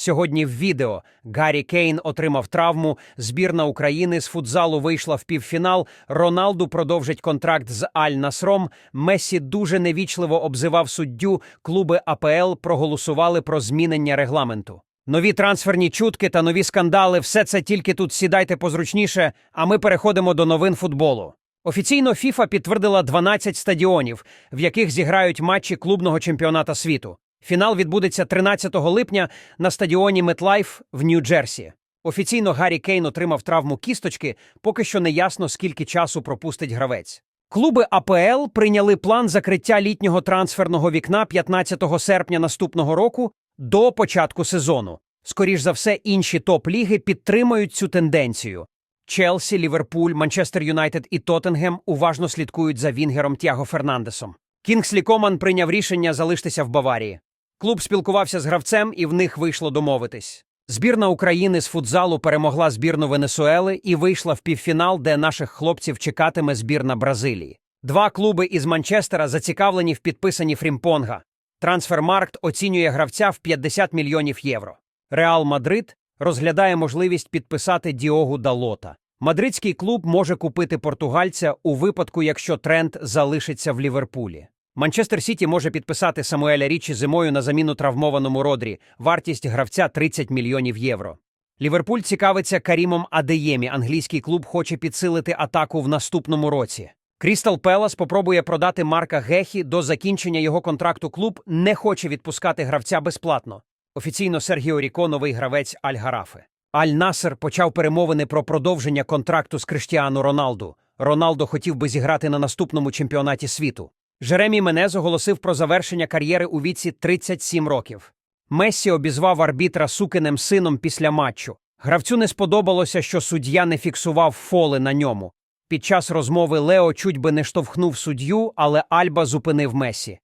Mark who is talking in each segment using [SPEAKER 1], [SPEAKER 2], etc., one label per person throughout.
[SPEAKER 1] Сьогодні в відео Гаррі Кейн отримав травму. Збірна України з футзалу вийшла в півфінал. Роналду продовжить контракт з Аль Насром. Месі дуже невічливо обзивав суддю. Клуби АПЛ проголосували про змінення регламенту. Нові трансферні чутки та нові скандали все це тільки тут сідайте позручніше, а ми переходимо до новин футболу. Офіційно ФІФА підтвердила 12 стадіонів, в яких зіграють матчі клубного чемпіоната світу. Фінал відбудеться 13 липня на стадіоні Метлайф в Нью-Джерсі. Офіційно Гаррі Кейн отримав травму кісточки, поки що не ясно, скільки часу пропустить гравець. Клуби АПЛ прийняли план закриття літнього трансферного вікна 15 серпня наступного року до початку сезону. Скоріш за все, інші топ-ліги підтримають цю тенденцію. Челсі, Ліверпуль, Манчестер Юнайтед і Тоттенгем уважно слідкують за Вінгером Тяго Фернандесом. Кінгслі Коман прийняв рішення залишитися в Баварії. Клуб спілкувався з гравцем, і в них вийшло домовитись. Збірна України з футзалу перемогла збірну Венесуели і вийшла в півфінал, де наших хлопців чекатиме збірна Бразилії. Два клуби із Манчестера зацікавлені в підписанні Фрімпонга. Трансфермаркт оцінює гравця в 50 мільйонів євро. Реал Мадрид розглядає можливість підписати Діогу Далота. Мадридський клуб може купити португальця у випадку, якщо тренд залишиться в Ліверпулі. Манчестер Сіті може підписати Самуеля Річі зимою на заміну травмованому Родрі. Вартість гравця 30 мільйонів євро. Ліверпуль цікавиться Карімом Адеємі. Англійський клуб хоче підсилити атаку в наступному році. Крістал Пелас попробує продати Марка Гехі до закінчення його контракту. Клуб не хоче відпускати гравця безплатно. Офіційно Сергіо Ріко новий гравець Аль-Гарафи. Аль-Насер почав перемовини про продовження контракту з Криштіану Роналду. Роналдо хотів би зіграти на наступному чемпіонаті світу. Жеремі Менез оголосив про завершення кар'єри у віці 37 років. Мессі обізвав арбітра сукиним сином після матчу. Гравцю не сподобалося, що суддя не фіксував фоли на ньому. Під час розмови Лео чуть би не штовхнув суддю, але Альба зупинив Месі.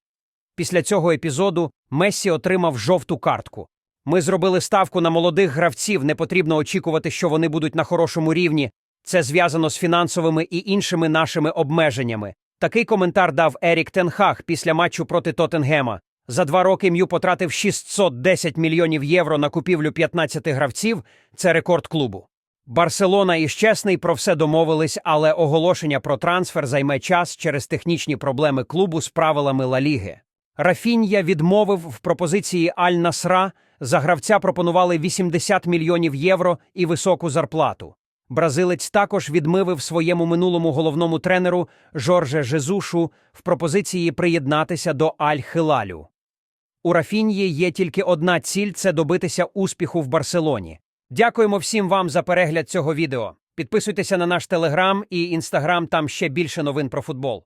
[SPEAKER 1] Після цього епізоду Мессі отримав жовту картку. Ми зробили ставку на молодих гравців, не потрібно очікувати, що вони будуть на хорошому рівні. Це зв'язано з фінансовими і іншими нашими обмеженнями. Такий коментар дав Ерік Тенхаг після матчу проти Тоттенгема. За два роки М'ю потратив 610 мільйонів євро на купівлю 15 гравців. Це рекорд клубу. Барселона і Щесний про все домовились, але оголошення про трансфер займе час через технічні проблеми клубу з правилами Ла Ліги. Рафінья відмовив в пропозиції Аль-Насра. За гравця пропонували 80 мільйонів євро і високу зарплату. Бразилець також відмивив своєму минулому головному тренеру Жорже Жезушу в пропозиції приєднатися до Аль-Хилалю. У Рафіньї є тільки одна ціль це добитися успіху в Барселоні. Дякуємо всім вам за перегляд цього відео. Підписуйтеся на наш телеграм і інстаграм, там ще більше новин про футбол.